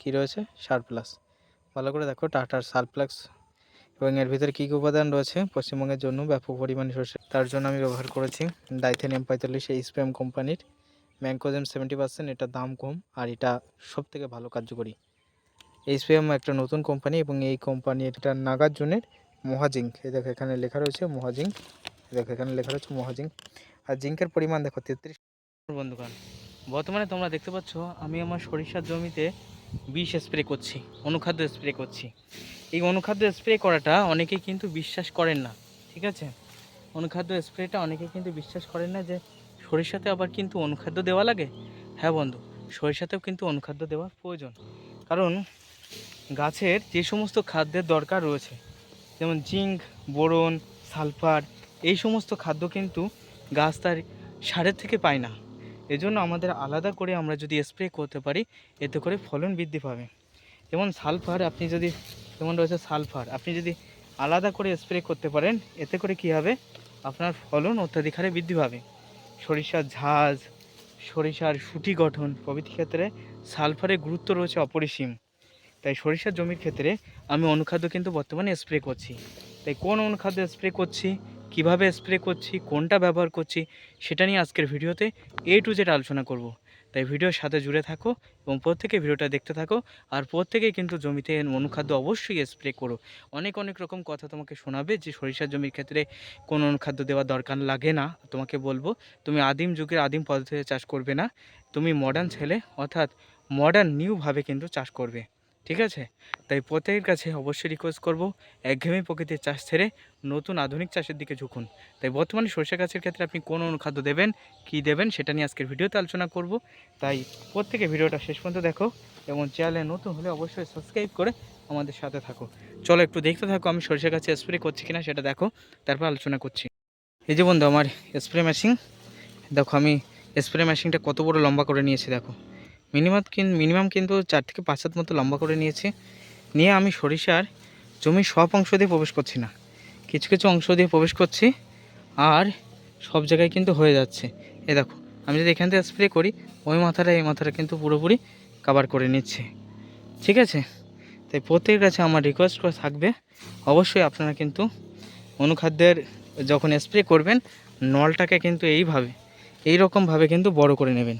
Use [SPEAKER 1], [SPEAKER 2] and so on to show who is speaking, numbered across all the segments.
[SPEAKER 1] কী রয়েছে? সার প্লাস ভালো করে দেখো টাটার সার প্লাস এবং এর ভিতরে কী কী উপাদান রয়েছে? পশ্চিমবঙ্গের জন্য ব্যাপক পরিমাণে সর্ষে। তার জন্য আমি ব্যবহার করেছি ডাইথেন এম পঁয়তাল্লিশ এই স্প্রেম কোম্পানির ম্যাঙ্কোজেম সেভেন্টি পার্সেন্ট এটা দাম কম আর এটা সব থেকে ভালো কার্যকরী। এই স্প্রেম একটা নতুন কোম্পানি এবং এই কোম্পানি এটা নাগার্জুনের মহাজিঙ্ক। এই দেখো, এখানে লেখা রয়েছে মহাজিঙ্ক। দেখো, এখানে লেখা রয়েছে মহাজিঙ্ক। আর জিঙ্কের পরিমাণ দেখো, তেত্রিশ বন্ধুগণ, বর্তমানে তোমরা দেখতে পাচ্ছ, আমি আমার সরিষার জমিতে বিষ স্প্রে করছি, অনুখাদ্য স্প্রে করছি। এই অনুখাদ্য স্প্রে করাটা অনেকে কিন্তু বিশ্বাস করেন না, ঠিক আছে? অনুখাদ্য স্প্রেটা অনেকে কিন্তু বিশ্বাস করেন না যে সরিষাতে আবার কিন্তু অনুখাদ্য দেওয়া লাগে? হ্যাঁ বন্ধু, সরিষাতেও কিন্তু অনুখাদ্য দেওয়ার প্রয়োজন। কারণ গাছের যে সমস্ত খাদ্যের দরকার রয়েছে, যেমন জিঙ্ক, বোরন, সালফার, এই সমস্ত খাদ্য কিন্তু গাছ তার সারের থেকে পায় না। এজন্য আমাদের আলাদা করে আমরা যদি স্প্রে করতে পারি, এতে করে ফলন বৃদ্ধি পাবে। যেমন সালফার আপনি যদি, যেমন রয়েছে সালফার আপনি যদি আলাদা করে স্প্রে করতে পারেন, এতে করে কী হবে? আপনার ফলন অত্যাধিক হারে বৃদ্ধি পাবে। সরিষার ঝাঁজ, সরিষার সুটি গঠন প্রভৃতি ক্ষেত্রে সালফারের গুরুত্ব রয়েছে অপরিসীম। তাই সরিষার জমির ক্ষেত্রে আমি অনুখাদ্য কিন্তু বর্তমানে স্প্রে করছি। তাই কোন অনুখাদ্য স্প্রে করছি? কীভাবে স্প্রে করছি, কোনটা ব্যবহার করছি, সেটা নিয়ে আজকের ভিডিওতে এ টু জেড আলোচনা করব। তাই ভিডিওর সাথে জুড়ে থাকো এবং প্রত্যেকে ভিডিওটা দেখতে থাকো। আর প্রত্যেকেই কিন্তু জমিতে অনুখাদ্য অবশ্যই স্প্রে করো। অনেক অনেক রকম কথা তোমাকে শোনাবে যে সরিষার জমির ক্ষেত্রে কোন অনুখাদ্য দেওয়ার দরকার লাগে না। তোমাকে বলব, তুমি আদিম যুগের আদিম পদ্ধতিতে চাষ করবে না। তুমি মডার্ন ছেলে, অর্থাৎ মডার্ন নিউভাবে কিন্তু চাষ করবে। ঠিক আছে? তাই প্রত্যেকের কাছে অবশ্যই রিকোয়েস্ট করব, একঘেয়েমি প্রকৃতির চাষ ছেড়ে নতুন আধুনিক চাষের দিকে ঝুঁকুন। তাই বর্তমানে সরষে গাছের ক্ষেত্রে আপনি কোন অনুখাদ্য দেবেন, কি দেবেন সেটা নিয়ে আজকের ভিডিওতে আলোচনা করব। তাই প্রত্যেকে ভিডিওটা শেষ পর্যন্ত দেখো এবং চ্যানেলে নতুন হলে অবশ্যই সাবস্ক্রাইব করে আমাদের সাথে থাকো। চলো একটু দেখতে থাকো আমি সরষে গাছে স্প্রে করছি কিনা সেটা দেখো, তারপর আলোচনা করছি। এই যে বন্ধু আমার স্প্রে মেশিন দেখো আমি স্প্রে মেশিনটা কত বড় লম্বা করে নিয়েছি দেখো। মিনিমাম মিনিমাম কিন্তু চার থেকে পাঁচ হাত মতো লম্বা করে নিয়েছি। নিয়ে আমি সরিষার জমির সব অংশ দিয়ে প্রবেশ করছি না। কিছু কিছু অংশ দিয়ে প্রবেশ করছি আর সব জায়গায় কিন্তু হয়ে যাচ্ছে। এ দেখো, আমি যদি এখান থেকে স্প্রে করি, ওই মাথাটা, এই মাথাটা কিন্তু পুরোপুরি কাভার করে নিচ্ছে। ঠিক আছে? তাই প্রত্যেকের কাছে আমার রিকোয়েস্ট করে থাকবে, অবশ্যই আপনারা কিন্তু অনুখাদ্যের যখন স্প্রে করবেন, নলটাকে কিন্তু এইভাবে এই রকমভাবে কিন্তু বড় করে নেবেন।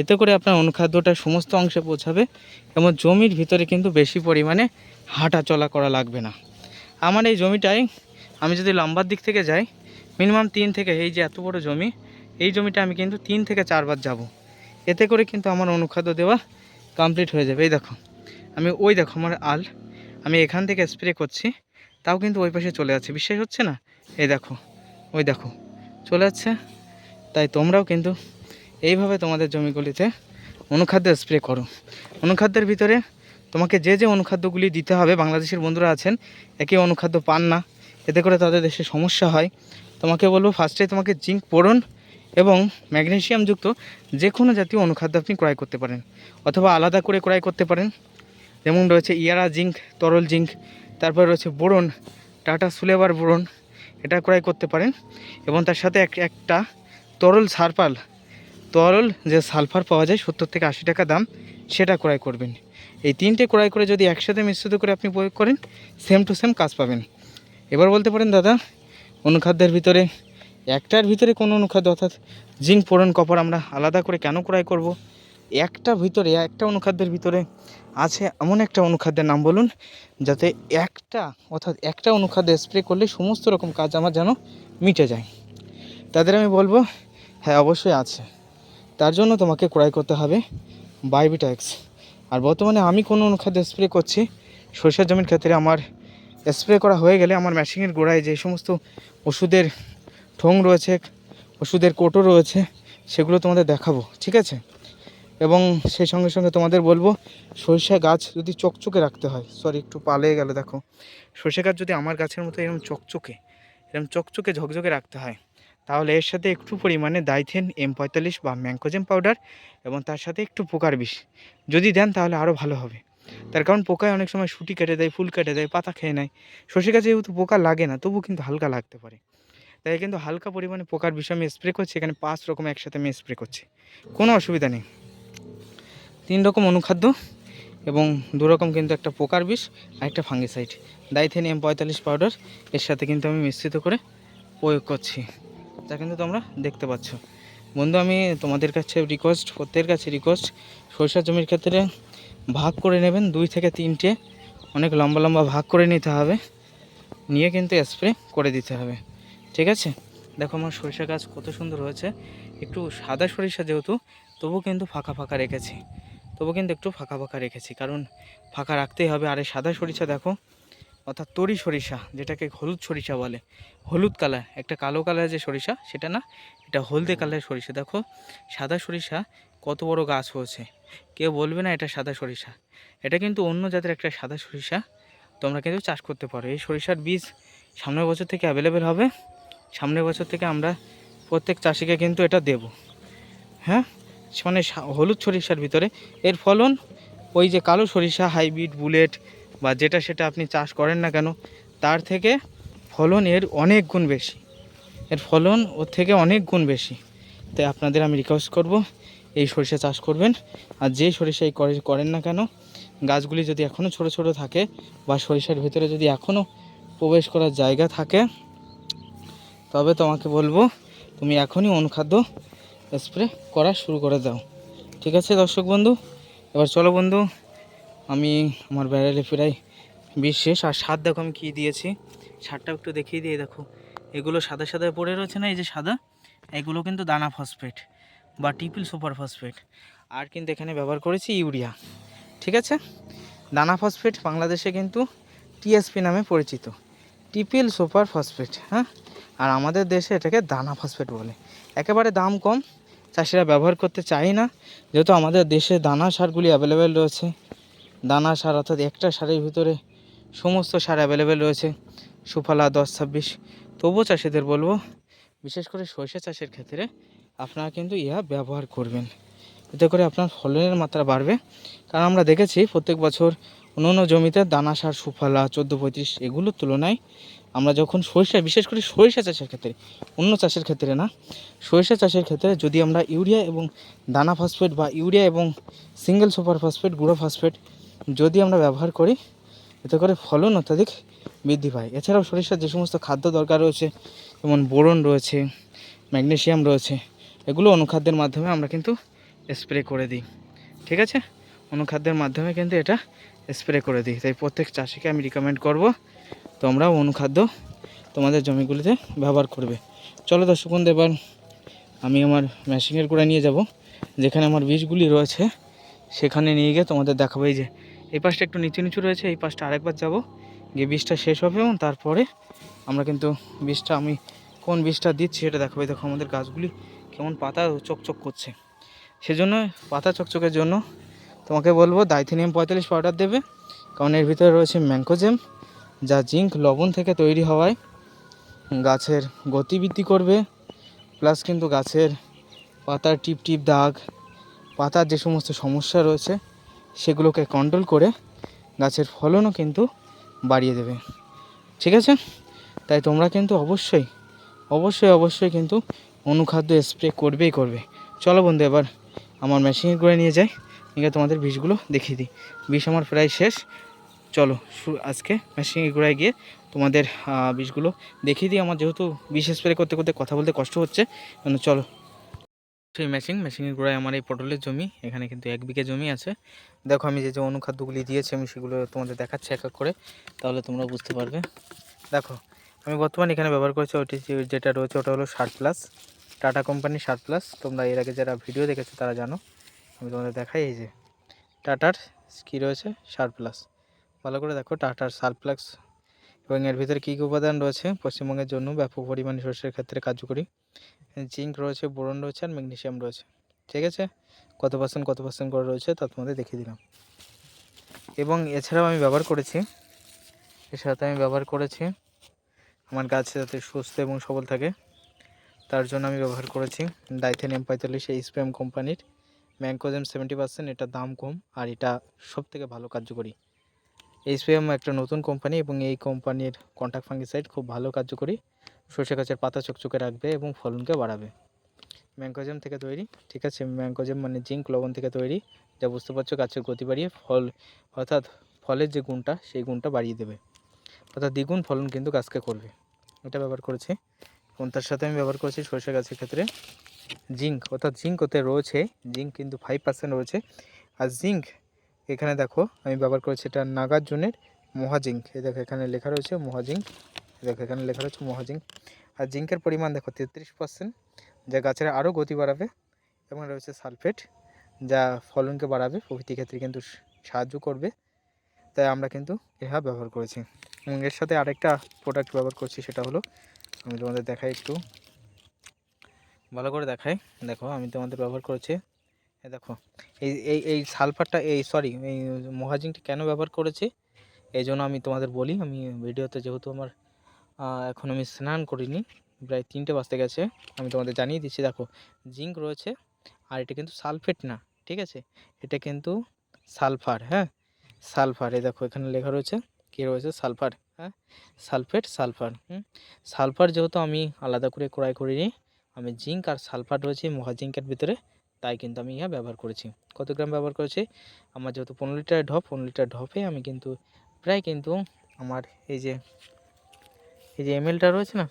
[SPEAKER 1] এতে করে আপনার অনুখাদ্যটা সমস্ত অংশে পৌঁছাবে এবং জমির ভিতরে কিন্তু বেশি পরিমাণে হাঁটা চলা করা লাগবে না। আমার এই জমিটায় আমি যদি লম্বার দিক থেকে যাই মিনিমাম তিন থেকে, এই যে এত বড় জমি, এই জমিটা আমি কিন্তু তিন থেকে চারবার যাব। এতে করে কিন্তু আমার অনুখাদ্য দেওয়া কমপ্লিট হয়ে যাবে। এই দেখো, আমি ওই দেখো আমার আল, আমি এখান থেকে স্প্রে করছি, তাও কিন্তু ওই পাশে চলে যাচ্ছে। বিশ্বাস হচ্ছে না? এই দেখো, ওই দেখো, চলে যাচ্ছে। তাই তোমরাও কিন্তু এইভাবে তোমাদের জমিগুলিতে অনুখাদ্য স্প্রে করো। অনুখাদ্যের ভিতরে তোমাকে যে যে অনুখাদ্যগুলি দিতে হবে, বাংলাদেশের বন্ধুরা আছেন, একে অনুখাদ্য পান না। এতে করে তাদের দেশে সমস্যা হয়। তোমাকে বলব ফার্স্টে তোমাকে জিঙ্ক পোড়ন এবং ম্যাগনেশিয়ামযুক্ত যে কোনো জাতীয় অনুখাদ্য আপনি ক্রয় করতে পারেন অথবা আলাদা করে ক্রয় করতে পারেন। যেমন রয়েছে ইয়ারা জিঙ্ক তরল জিঙ্ক তারপর রয়েছে বোরন, টাটা সুলেবার বোরন, এটা ক্রয় করতে পারেন। এবং তার সাথে এক, একটা তরল সারপাল তরল যে সালফার পাওয়া যায় সত্তর থেকে আশি টাকা দাম, সেটা ক্রয় করবেন। এই তিনটে ক্রয় করে যদি একসাথে মিশ্রিত করে আপনি প্রয়োগ করেন সেম টু সেম কাজ পাবেন। এবার বলতে পারেন, দাদা, অনুখাদ্যের ভিতরে, একটার ভিতরে কোনো অনুখাদ্য, অর্থাৎ জিঙ্ক পোড়ন কপার আমরা আলাদা করে কেন ক্রয় করব? একটা ভিতরে, একটা অনুখাদ্যের ভিতরে আছে এমন একটা অনুখাদ্যের নাম বলুন, যাতে একটা, অর্থাৎ একটা অনুখাদ্য স্প্রে করলে সমস্ত রকম কাজ আমার যেন মিটে যায়। তাদের আমি বলব হ্যাঁ অবশ্যই আছে। তার জন্য তোমাকে ক্রয় করতে হবে বায়োবিটাক্স আর বর্তমানে আমি কোনো অনুখাদ্য স্প্রে করছি, সরষের জমির ক্ষেত্রে আমার স্প্রে করা হয়ে গেলে আমার মেশিনের গোড়ায় যে সমস্ত ওষুধের ঠোং রয়েছে, ওষুধের কোটো রয়েছে, সেগুলো তোমাদের দেখাবো, ঠিক আছে? এবং সেই সঙ্গে সঙ্গে তোমাদের বলব, সরিষা গাছ যদি চকচকে রাখতে হয় সরি একটু পালিয়ে গেল, দেখো। সরষে গাছ যদি আমার গাছের মতো এরকম চকচকে এরকম চকচকে ঝকঝকে রাখতে হয় তাহলে এর সাথে একটু পরিমাণে দাইথেন এম পঁয়তাল্লিশ বা ম্যাঙ্কোজেম পাউডার এবং তার সাথে একটু পোকার বিষ। যদি দেন তাহলে আরও ভালো হবে। তার কারণ পোকায় অনেক সময় সুটি কেটে দেয়, ফুল কেটে দেয়, পাতা খেয়ে নেয়। সর্ষে গাছে যেহেতু পোকা লাগে না তবু কিন্তু হালকা লাগতে পারে। তাই কিন্তু হালকা পরিমাণে পোকার বিষ আমি স্প্রে করছি, এখানে পাঁচ রকম একসাথে আমি স্প্রে করছি। কোনো অসুবিধা নেই। তিন রকম অনুখাদ্য এবং দুরকম কিন্তু একটা পোকার বিষ আর একটা ফাঙ্গিসাইড। ডাইথেনিয়াম পঁয়তাল্লিশ পাউডার এর সাথে কিন্তু আমি মিশ্রিত করে প্রয়োগ করছি। যা কিন্তু তোমরা দেখতে পাচ্ছ। বন্ধু, আমি তোমাদের কাছে রিকোয়েস্ট প্রত্যেকের কাছে রিকোয়েস্ট সরিষা জমির ক্ষেত্রে ভাগ করে নেবেন, দুই থেকে তিনটে। অনেক লম্বা লম্বা ভাগ করে নিতে হবে। নিয়ে কিন্তু স্প্রে করে দিতে হবে। ঠিক আছে? দেখো আমার সরিষা গাছ কত সুন্দর হয়েছে। একটু সাদা সরিষা যেহেতু তবু কিন্তু ফাঁকা ফাঁকা রেখেছি। তবু কিন্তু একটু ফাঁকা ফাঁকা রেখেছি। কারণ ফাঁকা রাখতেই হবে। আর এই সাদা সরিষা দেখো অর্থাৎ তরি সরিষা যেটাকে হলুদ সরিষা বলে। হলুদ কালার একটা কালো কালার যে সরিষা সেটা না এটা হলদে কালারের সরিষা। দেখো সাদা সরিষা কত বড় গাছ হয়েছে। কেউ বলবে না এটা সাদা সরিষা। এটা কিন্তু অন্য জাতের একটা সাদা সরিষা। তোমরা কিন্তু চাষ করতে পারো। এই সরিষার বীজ সামনের বছর থেকে অ্যাভেলেবেল হবে। সামনের বছর থেকে আমরা প্রত্যেক চাষিকে কিন্তু এটা দেব। হ্যাঁ? মানে হলুদ সরিষার ভিতরে। এর ফলন ওই যে কালো সরিষা হাইব্রিড বুলেট বা যেটা সেটা আপনি চাষ করেন না কেন, তার থেকে ফলন এর অনেক গুণ বেশি। এর ফলন ওর থেকে অনেক গুণ বেশি। তাই আপনাদের আমি রিকোয়েস্ট করব, এই সরিষা চাষ করবেন। আর যে সরিষাই করে করেন না কেন, গাছগুলি যদি এখনও ছোট ছোট থাকে বা সরিষার ভিতরে যদি এখনও প্রবেশ করার জায়গা থাকে, তবে তোমাকে বলব, তুমি এখনই অনুখাদ্য স্প্রে করা শুরু করে দাও। ঠিক আছে দর্শক বন্ধু? এবার চলো বন্ধু আমি আমার ব্যারেলে প্রায় বিষ শেষ, আর সার দেখো আমি কী দিয়েছি। সারটা একটু দেখিয়ে দিয়ে দেখো। এগুলো সাদা সাদা পড়ে রয়েছে না, এই যে সাদা? এগুলো কিন্তু দানা ফসফেট বা টিপিল সুপার ফসফেট আর কিন্তু এখানে ব্যবহার করেছি ইউরিয়া। ঠিক আছে? দানা ফসফেট বাংলাদেশে কিন্তু টিএসপি নামে পরিচিত। টিপিল সুপার ফসফেট হ্যাঁ? আর আমাদের দেশে এটাকে দানা ফসফেট বলে। একেবারে দাম কম, চাষিরা ব্যবহার করতে চায় না। যেহেতু আমাদের দেশে দানা সারগুলি অ্যাভেলেবেল রয়েছে। দানা সার অর্থাৎ একটা সারের ভিতরে সমস্ত সার অ্যাভেলেবেল রয়েছে। সুফলা, দশ, ছাব্বিশ তবুও চাষিদের বলব, বিশেষ করে সরষে চাষের ক্ষেত্রে আপনারা কিন্তু ইহা ব্যবহার করবেন। এতে করে আপনার ফলনের মাত্রা বাড়বে। কারণ আমরা দেখেছি প্রত্যেক বছর অন্য জমিতে দানা সার, সুফলা, চোদ্দ, পঁয়ত্রিশ এগুলোর তুলনায় আমরা যখন সরিষা, বিশেষ করে সরিষা চাষের ক্ষেত্রে, অন্য চাষের ক্ষেত্রে না, সরিষা চাষের ক্ষেত্রে যদি আমরা ইউরিয়া এবং দানা ফসফেট বা ইউরিয়া এবং সিঙ্গেল সুপার ফসফেট গুঁড়ো ফসফেট যদি আমরা ব্যবহার করি, এতে করে ফলন অত্যাধিক বৃদ্ধি পায়। এছাড়াও সরিষার যে সমস্ত খাদ্য দরকার রয়েছে, যেমন বোরন রয়েছে, ম্যাগনেশিয়াম রয়েছে, এগুলো অনুখাদ্যের মাধ্যমে আমরা কিন্তু স্প্রে করে দিই। ঠিক আছে? অনুখাদ্যের মাধ্যমে কিন্তু এটা স্প্রে করে দিই। তাই প্রত্যেক চাষিকে আমি রিকমেন্ড করব তোমরা অনুখাদ্য তোমাদের জমিগুলিতে ব্যবহার করবে। চলো দর্শক এবার আমি আমার মেশিনের গোড়া নিয়ে যাব। যেখানে আমার বীজগুলি রয়েছে, সেখানে নিয়ে গিয়ে তোমাদের দেখাবো যে এই পাশটা একটু নিচু নিচু রয়েছে, এই পাশটা আরেকবার যাব। গিয়ে বীজটা শেষ হবে এবং তারপরে আমরা কিন্তু বীজটা আমি কোন বীজটা দিচ্ছি সেটা দেখাবো। দেখো আমাদের গাছগুলি কেমন পাতা চকচক করছে। সেজন্য পাতা চকচকের জন্য তোমাকে বলব ডাইথেনিয়াম পঁয়তাল্লিশ পাউডার দেবে, কারণ এর ভিতরে রয়েছে ম্যাঙ্কোজেম যা জিঙ্ক, লবণ থেকে তৈরি হওয়ায় গাছের গতিবৃদ্ধি করবে, প্লাস কিন্তু গাছের পাতার টিপ টিপ দাগ, পাতার যে সমস্ত সমস্যা রয়েছে সেগুলোকে কন্ট্রোল করে গাছের ফলনও কিন্তু বাড়িয়ে দেবে। ঠিক আছে? তাই তোমরা কিন্তু অবশ্যই অবশ্যই অবশ্যই কিন্তু অনুখাদ্য স্প্রে করবেই করবে। চলো বন্ধু এবার আমার মেশিনে করে নিয়ে যাই। নিয়ে তোমাদের বীজগুলো দেখিয়ে দিই। বিষ আমার প্রায় শেষ। চলো আজকে মেশিনে গোড়ায় গিয়ে তোমাদের আহ, বীজগুলো দেখিয়ে দিই। আমার যেহেতু বিষ স্প্রে করতে করতে কথা বলতে কষ্ট হচ্ছে চলো সেই মেশিন মেশিনের গোড়ায় আমার এই পটলের জমি, এখানে কিন্তু এক বিঘে জমি আছে। দেখো আমি যে যে অনুখাদ্যগুলি দিয়েছি, আমি সেগুলো তোমাদের দেখাচ্ছি এক এক করে, তাহলে তোমরা বুঝতে পারবে। দেখো, আমি বর্তমানে এখানে ব্যবহার করেছি ওটি যেটা রয়েছে, ওটা হলো ষাট প্লাস টাটা কোম্পানির ষাট প্লাস তোমরা এর আগে যারা ভিডিও দেখেছ, তারা জানো। আমি তোমাদের দেখাই এই যে টাটার কী রয়েছে? ষাট প্লাস ভালো করে দেখো টাটার সালপ্লাক্স এবং এর ভিতরে কী কী উপাদান রয়েছে? পশ্চিমবঙ্গের জন্য ব্যাপক পরিমাণে শস্যের ক্ষেত্রে কার্যকরী। জিঙ্ক রয়েছে, বোরন রয়েছে আর ম্যাগনেশিয়াম রয়েছে। ঠিক আছে? কত পার্সেন্ট কত পার্সেন্ট করে রয়েছে তা তোমাদের দেখিয়ে দিলাম। এবং এছাড়াও আমি ব্যবহার করেছি সাথে আমি ব্যবহার করেছি। আমার গাছ যাতে সুস্থ এবং সবল থাকে, তার জন্য আমি ব্যবহার করেছি ডাইথেনিয়াম পঁয়তাল্লিশ এই স্প্যাম কোম্পানির। ম্যাঙ্কোজেম সেভেন্টি পার্সেন্ট, এটা দাম কম আর এটা সব থেকে ভালো কার্যকরী। এই স্প্যাম একটা নতুন কোম্পানি এবং এই কোম্পানির কন্ট্যাক্ট ফাঙ্গিসাইড খুব ভালো কার্যকরী। সর্ষে গাছের পাতা চকচকে রাখবে এবং ফলনকে বাড়াবে। ম্যাঙ্কোজেম থেকে তৈরি, ঠিক আছে? ম্যাঙ্কোজেম মানে জিঙ্ক লবণ থেকে তৈরি, যা বুঝতে পারছ গাছের গতি বাড়িয়ে ফল, অর্থাৎ ফলের যে গুণটা, সেই গুণটা বাড়িয়ে দেবে। অর্থাৎ দ্বিগুণ ফলন কিন্তু গাছকে করবে। এটা ব্যবহার করেছি। এবং তার সাথে আমি ব্যবহার করেছি সরষে গাছের ক্ষেত্রে জিঙ্ক। অর্থাৎ জিঙ্ক ওতে রয়েছে, জিঙ্ক কিন্তু ফাইভ পার্সেন্ট রয়েছে। আর জিঙ্ক, এখানে দেখো, আমি ব্যবহার করেছি এটা নাগার্জুনের মহাজিঙ্ক। এই দেখো, এখানে লেখা রয়েছে মহাজিঙ্ক। দেখো, এখানে লেখা রয়েছে মহাজিঙ্ক আর জিঙ্কের পরিমাণ দেখো, তেত্রিশ পার্সেন্ট যা গাছের আরও গতি বাড়াবে এবং রয়েছে সালফেট, যা ফলনকে বাড়াবে প্রকৃতি ক্ষেত্রে কিন্তু সাহায্য করবে। তাই আমরা কিন্তু ইহা ব্যবহার করেছি। এবং এর সাথে আরেকটা প্রোডাক্ট ব্যবহার করছি, সেটা হলো, আমি তোমাদের দেখাই একটু। ভালো করে দেখাই। দেখো, আমি তোমাদের ব্যবহার করেছি। দেখো, এই এই এই সালফারটা, এই সরি এই মহাজিনটা কেন ব্যবহার করেছি? এই জন্য আমি তোমাদের বলি, আমি ভিডিওতে যেহেতু আমার এখন আমি স্নান করিনি, প্রায় তিনটে বাজতে গেছে, আমি তোমাদের জানিয়ে দিচ্ছি, দেখো, জিঙ্ক রয়েছে, আর এটা কিন্তু সালফেট না, ঠিক আছে? এটা কিন্তু সালফার হ্যাঁ? সালফার, এই দেখো, এখানে লেখা রয়েছে, কী রয়েছে? সালফার হ্যাঁ? সালফেট, সালফার, হুম? সালফার যেহেতু আমি আলাদা করে ক্রয় করিনি, আমি জিঙ্ক আর সালফার রয়েছে মহাজিঙ্কের ভিতরে, তাই কিন্তু আমি ইহা ব্যবহার করেছি। কত গ্রাম ব্যবহার করেছি? আমার যেহেতু পনেরো লিটার ঢপ, পনেরো লিটার ঢপে আমি কিন্তু, প্রায় কিন্তু আমার এই যে এই যে এমএলটা রয়েছে না?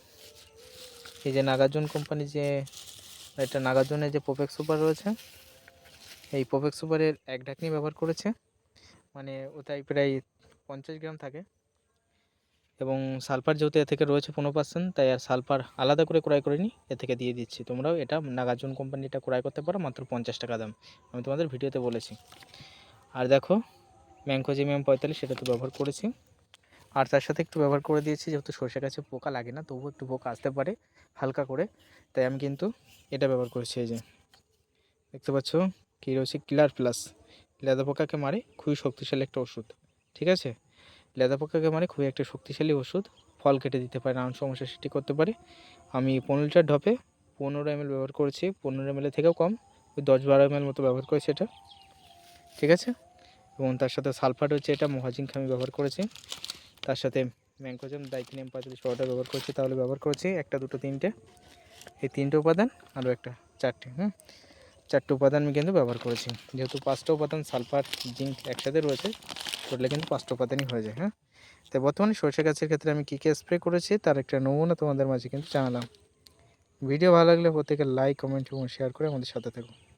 [SPEAKER 1] এই যে নাগার্জুন কোম্পানি যে, এটা নাগার্জুনের যে পোপেক সুপার রয়েছে, এই পোপেক সুপারের এক ঢাকনি ব্যবহার করেছে। মানে ওটাই প্রায় পঞ্চাশ গ্রাম থাকে। এবং সালফার যেহেতু এ থেকে রয়েছে পনেরো পার্সেন্ট তাই আর সালফার আলাদা করে ক্রয় করিনি, এ থেকে দিয়ে দিচ্ছি। তোমরাও এটা নাগার্জুন কোম্পানিটা ক্রয় করতে পারো, মাত্র পঞ্চাশ টাকা দাম। আমি তোমাদের ভিডিওতে বলেছি। আর দেখো ম্যাঙ্কোজিমিয়াম পঁয়তাল্লিশ, সেটা তো ব্যবহার করেছি। আর তার সাথে একটু ব্যবহার করে দিয়েছি, যেহেতু সর্ষে গাছে পোকা লাগে না, তবুও একটু পোকা আসতে পারে হালকা করে। তাই আমি কিন্তু এটা ব্যবহার করেছি, এই যে। দেখতে পাচ্ছ? কী রয়েছে কিলার প্লাস। লেদা পোকাকে মারে খুবই শক্তিশালী একটা ওষুধ, ঠিক আছে? লেদা পোকাকে মারে খুবই একটা শক্তিশালী ওষুধ, ফল কেটে দিতে পারে, নানান সমস্যা সৃষ্টি করতে পারে। আমি পনেরো লিটার ঢপে পনেরো এমএল ব্যবহার করেছি, পনেরো এমএল থেকেও কম, ওই দশ বারো এমএল মতো ব্যবহার করেছি এটা, ঠিক আছে? এবং তার সাথে সালফার হচ্ছে এটা মহাজিঙ্ক আমি ব্যবহার করেছি। তার সাথে ম্যাঙ্কোজেম ডাইথিনিয়াম পঁয়তাল্লিশ পাউডার ব্যবহার করছি, তাহলে ব্যবহার করেছি একটা, দুটো, তিনটে। এই তিনটে উপাদান, আরও একটা, চারটে, হুম? চারটে উপাদান আমি কিন্তু ব্যবহার করেছি। যেহেতু পাঁচটা উপাদান, সালফার, জিঙ্ক একসাথে রয়েছে, করলে কিন্তু পাঁচটা উপাদানই হয়ে যায় হ্যাঁ? তো বর্তমানে সরষে গাছের ক্ষেত্রে আমি কী কী স্প্রে করেছি, তার একটা নমুনা তোমাদের মাঝে কিন্তু জানালাম। ভিডিও ভালো লাগলে প্রত্যেকে লাইক, কমেন্ট এবং শেয়ার করে আমাদের সাথে থাকুন।